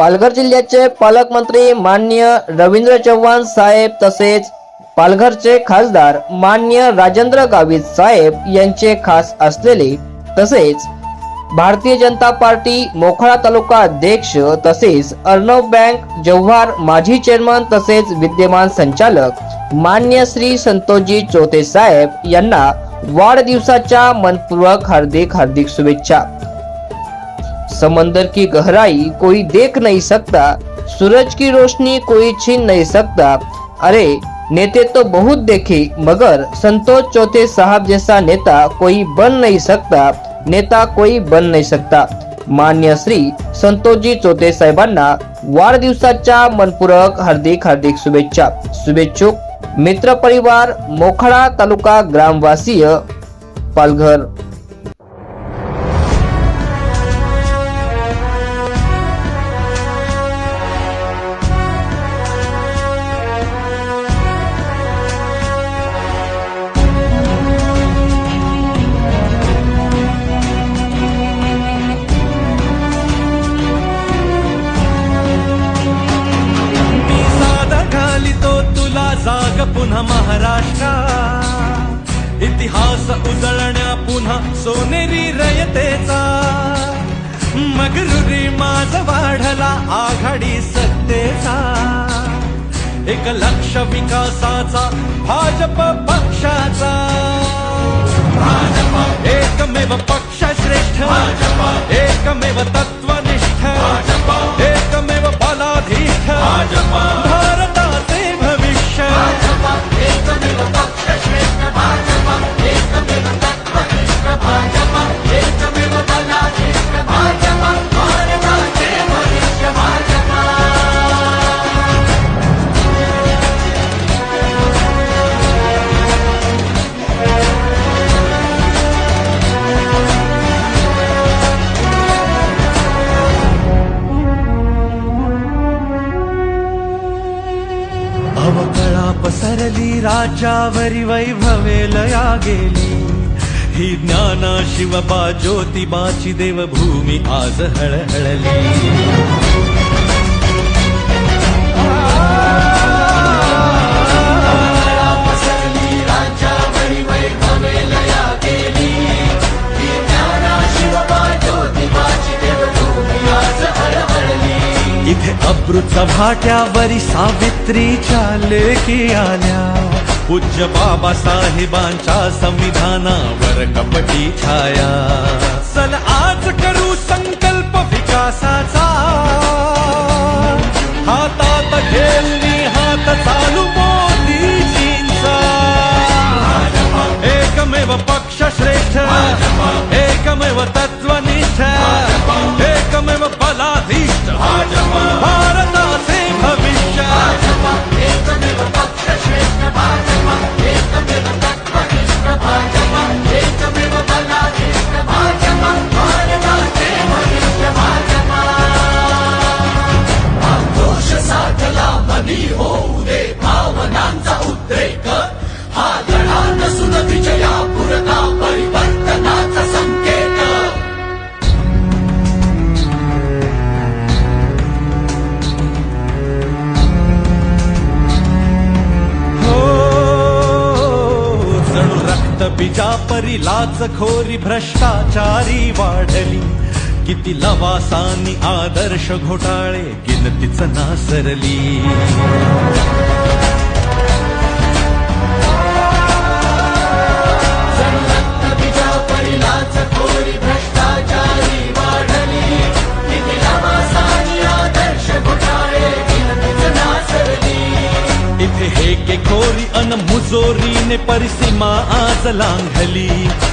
पालघर जिल्ह्याचे पालकमंत्री मान्य रवींद्र चव्हाण साहेब तसेच पालघरचे खासदार मान्य राजेंद्र गावित साहेब यांचे खास असलेले तसेच भारतीय जनता पार्टी मोखळा तालुका अध्यक्ष तसेच अर्णव बँक जव्हार माजी चेअरमन तसेच विद्यमान संचालक मान्य श्री संतोषजी चोते साहेब यांना वाढदिवसाच्या मनपूर्वक हार्दिक हार्दिक शुभेच्छा. समंदर की गहराई कोई देख नहीं सकता सूरज की रोशनी कोई छीन नहीं सकता। अरे नेते तो बहुत देखे मगर संतोष चौथे साहब जैसा नेता कोई बन नहीं सकता नेता कोई बन नहीं सकता। मान्य श्री संतोषजी चोते साहेबांना वाढदिवसाच्या मनपूरक हार्दिक हार्दिक शुभेच्छा। शुभेच्छुक मित्र परिवार मोखाडा तालुका ग्रामवासीय पालघर। पुन्हा महाराष्ट्रा। इतिहास उजळण्या पुन्हा सोनेरी रयतेचा। मगरुरी माझ वाढला आघाडी सत्तेचा। एक लक्ष विकासाचा भाजप पक्षाचा। एकमेव पक्ष श्रेष्ठ। एकमेव तत्व राजावरी राज्यावरी वैभवेलया गेली. ही ज्ञाना शिवबा ज्योतिबाची देवभूमी आज हळहळली. इथे अब्रुचा भाट्यावरी सावित्रीच्या लेखी आल्या पूज्य बाबासाहेबांच्या संविधानावर कपटी छाया. चल आज करू संकल्प विकासाचा. जणू बिजापरी लाचखोरी भ्रष्टाचारी वाढली. किती लवासानी आदर्श घोटाळे गिनतीच नासरली. परिसीमा आज लांघली.